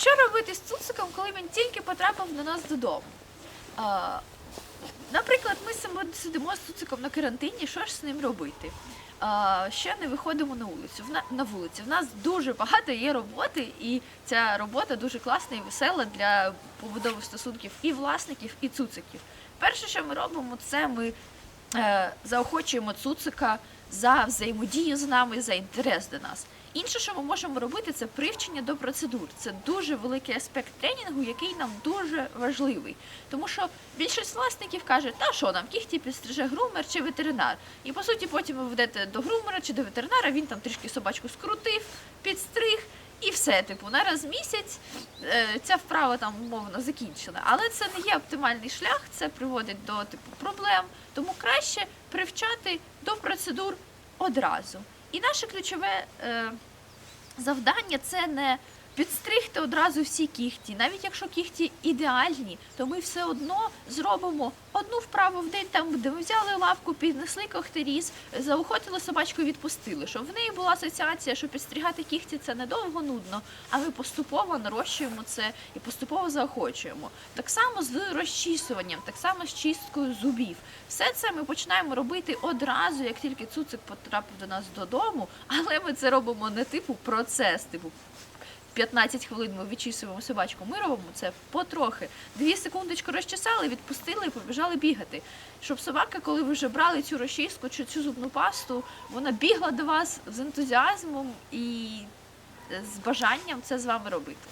Що робити з цуциком, коли він тільки потрапив до нас додому? Наприклад, ми симо- сидимо з цуциком на карантині, що ж з ним робити? Ще не виходимо на вулицю. В на, на вулиці. В нас дуже багато є роботи, і ця робота дуже класна і весела для побудови стосунків і власників, і цуциків. Перше, що ми робимо, це ми е, заохочуємо цуцика за взаємодію з нами, за інтерес до нас. Інше, що ми можемо робити, це привчення до процедур. Це дуже великий аспект тренінгу, який нам дуже важливий. Тому що більшість власників каже, та що нам кіхті підстриже грумер чи ветеринар. І по суті, потім ви ведете до грумера чи до ветеринара, він там трішки собачку скрутив, підстриг. Все, типу, на раз в місяць е, ця вправа там умовно закінчена. Але це не є оптимальний шлях, це приводить до типу проблем. Тому краще привчати до процедур одразу. І наше ключове е, завдання це не підстригти одразу всі кіхті. Навіть якщо кіхті ідеальні, то ми все одно зробимо одну вправу в день, там де ми взяли лапку, піднесли когтеріз, заохотили собачку, відпустили. Щоб в неї була асоціація, що підстригати кіхті це недовго нудно, а ми поступово нарощуємо це і поступово заохочуємо. Так само з розчісуванням, так само з чисткою зубів. Все це ми починаємо робити одразу, як тільки цуцик потрапив до нас додому, але ми це робимо не типу процес, типу 15 хвилин ми вичісуємо собачку. Ми робимо це потрохи. Дві секундочки розчесали, відпустили і побіжали бігати. Щоб собака, коли ви вже брали цю розчіску чи цю зубну пасту, вона бігла до вас з ентузіазмом і з бажанням це з вами робити.